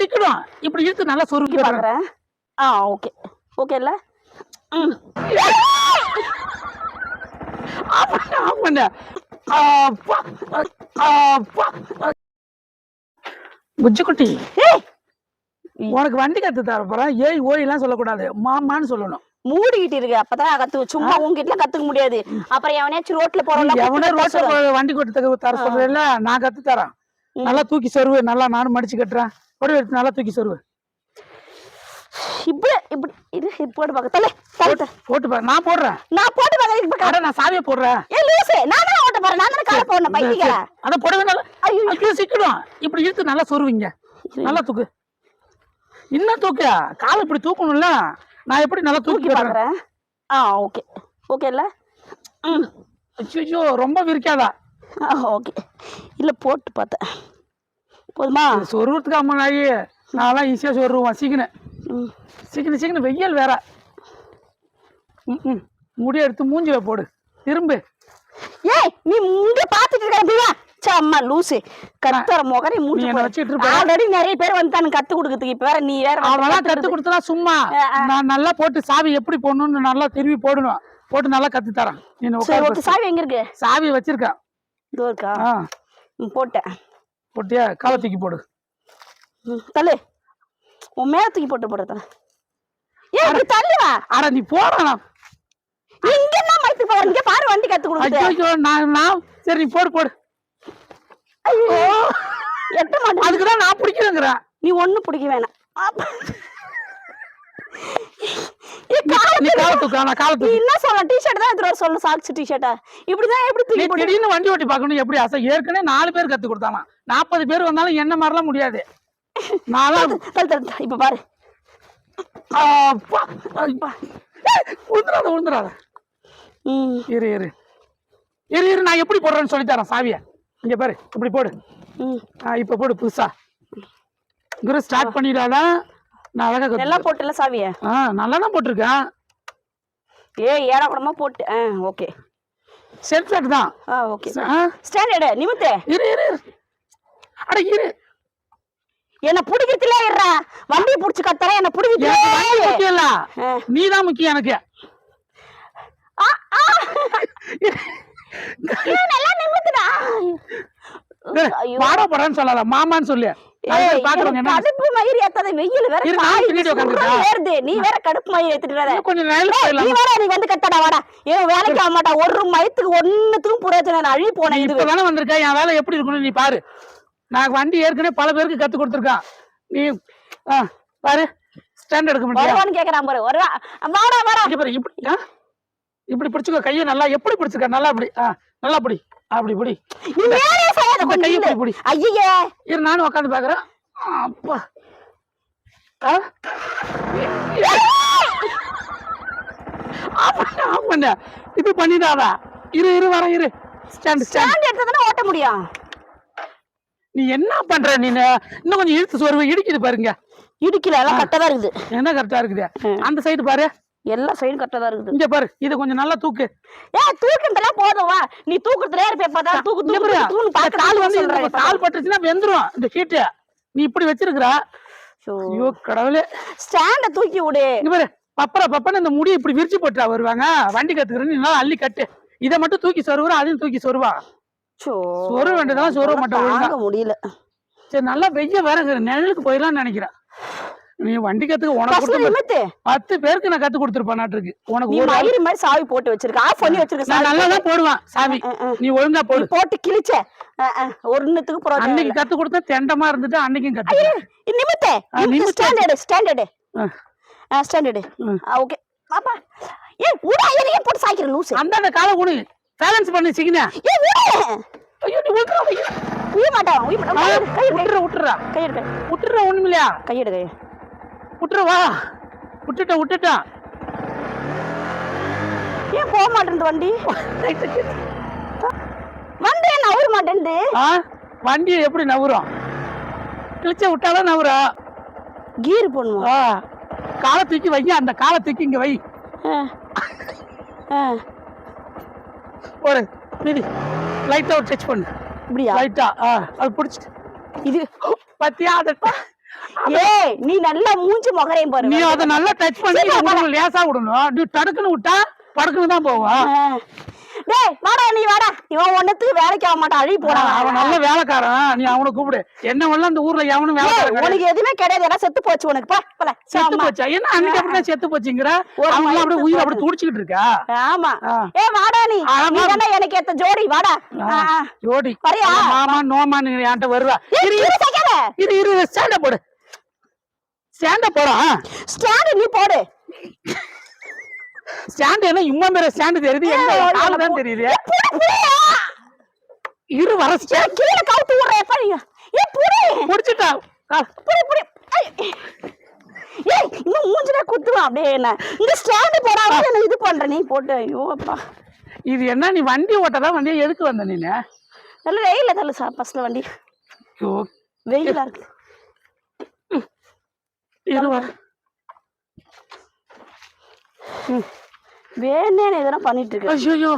சிக்கணும் இப்படி இழுத்து நல்லா சொருக்கி பாருங்க. பாக்குறேன். ஆ ஓகே ஓகே இல்ல ம். ஆஃப் பண்ண ஆஃப் பண்ண. அப்பா, அப்பா. புஜ்ஜுக்குட்டி ஏய்! உனக்கு வண்டி கத்து தர போறேன். ஏய் ஓய் எல்லாம் சொல்லக்கூடாது. மாமான்னு சொல்லணும். மூடிக்கிட்டு இருக்கு. அப்பதான் கத்து சும்மா உங்ககிட்ட கத்துக்க முடியாது. அப்புறம் எவனையாச்சும் ரோட்ல நீ எவனோ ரோட்ல போறோம் வண்டி கொட்டு தர சொல்றேன்ல நான் கத்து தரேன் நல்லா தூக்கி சொருவு நல்லா நானும் மடிச்சு கட்டுறேன். கொடி எடுத்து நல்லா தூக்கி சொருவு இப்படி இப்படி இது போட்டு பாக்க தலை தலை. போட்டு பாரு நான் போடுறேன். நான் போட்டு பாக்க இப்ப அட நான் சாவியை போடுறேன். ஏ லூசு நான் தான் ஓட்ட போறேன். நான் தானே கால போறேன் பைத்தியக்கார? அத போடவே நல்லா ஐயோ. சிக்கணும் இப்படி இழுத்து நல்லா சொருவிங்க நல்லா தூக்கு. இன்னும் தூக்கு காலை இப்படி தூக்கணும்ல? நான் எப்படி நல்லா தூக்கி பாக்குறேன் ஆ ஓகே. ஓகே இல்ல? ம். ஐயோ ரொம்ப விரிக்காதா? ஓகே. இல்ல போட்டு பார்த்தேன். போதுமா? சொருவத்துக்கு அம்மா நாயி. நான்லாம் ஈஸியா சொருவேன் சீக்கிரம் சீக்கிரம் சீக்கிரம் வெயில் வேற. ம், ம். முடிய எடுத்து மூஞ்சில போடு. திரும்பு. ஏய் நீ இங்க பாத்துட்டு இருக்க பிரியா. அம்மா லூசு. கத்துற முகரை மூஞ்சி வச்சிட்டு? ஆல்ரெடி நிறைய பேர் வந்துட்டானு கத்து கொடுக்கறதுக்கு. இப்ப வேற நீ வேற அவெல்லாம் கத்து கொடுத்தா சும்மா. நான் நல்லா போட்டு சாவி எப்படி போடணும்னு நல்லா திரும்பி போடணும் போட்டு நல்லா கத்து தரேன். நீ சாவி எங்க இருக்கு? சாவி வச்சிருக்கேன். இதோ இருக்கா? போட்டேன். போட்டியா? காலை தூக்கி போடு. தள்ளு. உன் மேல தூக்கி போட்டு போடுற தலை ஏன் இப்படி தள்ளுவா அட நீ போடா. இங்க என்ன மைத்து போற இங்க பாரு வண்டி கத்து கொடுக்குது. ஐயோ நான் நான் சரி நீ போடு போடு. ஐயோ. எட்ட மாட்டேன் அதுக்கு தான் நான் பிடிக்கிறேங்கிறேன் நீ ஒண்ணு பிடிக்க வேணாம். நீ காலை தூக்கு நான் காலை நீ தூக்கு என்ன சொல்ல டிஷர்ட் தான் எடுத்துட்டு வர சொல்லணும் சாக்ஸ் டிஷர்ட்டா இப்படிதான் எப்படி நீ தூக்கி போட்டு திடீர்னு வண்டி ஓட்டி பார்க்கணும் எப்படி ஆசை? ஏற்கனவே நாலு பேர் கத்து கொடுத்தானா. நாற்பது பேர் வந்தாலும் என்ன மாதிரிலாம் முடியாது. நான்லாம் தள்ளு தள்ளு தள்ளு. இப்ப பாரு. விழுந்துடாத விழுந்துடாத ம். இரு இரு. இரு இரு நான் எப்படி போடுறேன்னு சொல்லி தரேன் சாவியை. இங்க பாரு இப்படி போடு. ம். ஆ, இப்ப போடு புதுசா. குரு ஸ்டார்ட் பண்ணிடாதான் நான் அழகா நல்லா போட்டுல சாவிய? ஆ நல்லா தான் போட்டிருக்கேன். ஏய் ஏடா கூடமா போட்டு ஆ ஓகே. செல்ஃப் லாக் தான். ஆ ஓகே. ஸ்டாண்டர்டு நிமித்து. இரு இரு. அட இரு. என்ன பிடிக்கிறதுல இருறா வண்டியை புடிச்சு கத்தற என்ன வண்டி பிடிக்கிறதுல முக்கியம் இல்ல. நீ தான் முக்கியம் எனக்கு. ஆ, நல்லா நிமித்துடா. ஐயோ. பாட போறான்னு சொல்லல மாமான்னு சொல்லு. கடுப்பு மயிர் ஏத்தாத வெயில் வேற. ஏறுது. நீ வேற கடுப்பு மயிர் ஏத்திட்டு வர. கொஞ்சம் நீ வேற நீ வந்து கத்தடா வாடா. ஏன் வேலைக்கு ஆக மாட்டா. ஒரு மயத்துக்கு ஒண்ணுத்துக்கும் புரோஜனம் நான் அழி போனேன் இது இப்பதானே வந்திருக்க? என் வேலை எப்படி இருக்கணும் நீ பாரு. நான் வண்டி ஏற்கனவே பல பேருக்கு கத்து கொடுத்துருக்கான் நீ பாரு. ஸ்டாண்ட் எடுக்க முடியாது கேக்குறான் பாரு. வருவா வாடா வாடா. இப்படி? இப்படி பிடிச்சுக்கோ. கையை நல்லா எப்படி பிடிச்சுக்க? நல்லா அப்படி நல்லா அப்படி பிடி நீ வேலையே செய்யாத இந்த கொஞ்சம் கையை. இப்படி பிடி ஐயே இரு நானும் உட்காந்து பாக்குறேன். அப்பா? ஆஃப் பண்ண இது பண்ணிடாதா. இரு இரு வர இரு. ஸ்டாண்ட் ஸ்டாண்ட் ஸ்டாண்ட் எடுத்தா ஓட்ட முடியும். நீ என்ன பண்ற நீ இன்னும் கொஞ்சம் இழுத்து சோர்வு இடிக்குது பாருங்க. இடுக்கல எல்லாம் கரெக்டா தான் இருக்குது. என்ன கரெக்டா இருக்குது? அந்த சைடு பாரு. எல்லா சைடும் கரெக்டா தான் இருக்குது. இங்க பாரு இது கொஞ்சம் நல்லா தூக்கு. ஏ தூக்குன்றலாம் போதும் வா நீ தூக்குறதுல இருப்பே பார்த்தா தூக்கு தூக்கு தூக்கு பாக்க கால் வந்து கால் பட்டுச்சுன்னா வெந்துரும் இந்த ஹீட்டு நீ இப்படி வச்சிருக்கிற. ஐயோ கடவுளே. ஸ்டாண்ட தூக்கி விடு. இங்க பாரு பப்பர பப்பன்னு இந்த முடியை இப்படி விரிச்சு போட்டா வருவாங்க. வண்டி கத்துக்கிறேன்னு நல்லா அள்ளி கட்டு. இதை மட்டும் தூக்கி சொருவுற அதையும் தூக்கி சொருவா. சோ சொருக வேண்டியதெல்லாம் சொருக மாட்டா ஒழுங்கா. தாங்க முடியல. சரி நல்லா வெய்ய வேற. நிழலுக்கு போயிடலாம்னு நினைக்கிறேன். நீ வண்டி கத்துக்க உனக்கு பத்து பேருக்கு நான் கத்து கொடுத்துருப்பேன் நாட்டுக்கு. உனக்கு ஒரு மயிறு மாதிரி சாவி போட்டு வச்சிருக்க. ஆஃப் பண்ணி வச்சிருக்க நான் சாவி நல்லா தான் போடுவேன் ஆ. நீ ஒழுங்கா போடு. போட்டு கிழிச்ச. ஆ, ஆ, ஒரு இன்னத்துக்கு புரோஜனம் அன்னைக்கு. கத்து கொடுத்தா தெண்டமா இருந்துட்டு அன்னைக்கும் கத்து நிமித்து. Standard standard. ஸ்டாண்டர்டு. ஓகே பாப்பா. ஏ உடா என்னைய போட்டு சாய்க்கிற லூசு. அந்த காலை கொடு பேலன்ஸ் பண்ணி சிக்கின. ஏ ஐயோ நீ விட்டுறா உய மாட்டான் உய மாட்டான் கை விட்டுற விட்டுறா கை எடு, கை எடு. விட்டுற ஒண்ணும் இல்லையா கை எடு, கை எடு. விட்டுற வா. விட்டுட்டேன் விட்டுட்டேன் ஏன் போக மாட்டேங்குது வண்டி? வண்டி மாட்டேங்குது ஆ? வண்டி எப்படி நவுரும் கிழிச்ச விட்டாலும் நவுரும் கீர் ஆ. காலை தூக்கி வைங்க அந்த காலை தூக்கி இங்க வை. ஒரு மீதி லைட்டா ஒரு டச் பண்ணு. இப்படியா? லைட்டா ஆ. அது பிடிச்சிட்டு. இது பத்தியா அதை? ஏய் நீ நல்லா மூஞ்சி முகரையும் பாரு. நீ அதை நல்லா டச் பண்ணி லேசா விடணும். நீ தடுக்குன்னு விட்டா படுக்குன்னு தான் போவா. டேய் வாடா நீ வாடா. இவன் ஒன்னத்துக்கு வேலைக்கு ஆக மாட்டான் அழி போடா அவன் நல்ல வேலைக்காரன். நீ அவனை கூப்பிடு. என்ன வரல இந்த ஊர்ல எவனும் வேலைக்காரன் கிடையாது. உனக்கு எதுவுமே கிடையாது. எல்லாம் செத்து போச்சு உனக்கு. பா போல. செத்து போச்சா? என்ன அன்னைக்கு அப்படிதான் செத்து போச்சுங்கிற? மயிர் அப்படியே உயிர் அப்படியே துடிச்சுக்கிட்டு இருக்கா? ஆமா. ஏ வாடா நீ. நீ தானே எனக்கு ஏத்த ஜோடி. வாடா. ஜோடி. வரியா? மாமா நோமான்னு என்கிட்ட வருவா. இரு. இரு. இரு ஸ்டாண்ட போடு. ஸ்டாண்ட போடா. ஸ்டாண்ட் நீ போடு. ஸ்டாண்ட் என்ன இம்மா மேல ஸ்டாண்ட் தெரியுது? எங்க தான் தெரியுது. இரு வர ஸ்டாண்ட் கீழே கவுத்து எப்ப நீ ஏ புடி. முடிச்சுட்டா. புடி புடி. ஏய். இன்னும் மூஞ்சில குத்துவான் அப்படியே என்ன? இந்த ஸ்டாண்ட் போடாம என்ன இது பண்ற? நீ போட்டு ஐயோ அப்பா. இது என்ன நீ வண்டி ஓட்டதா? வண்டியை எதுக்கு வந்த நீனு? நல்ல வெயில தள்ளு சார் ஃபர்ஸ்ட்ல வண்டி. ஐயோ, வெயிலா இருக்கு. இரு வர வேணே இதெல்லாம் பண்ணிட்டு இருக்கேன் ஐயோ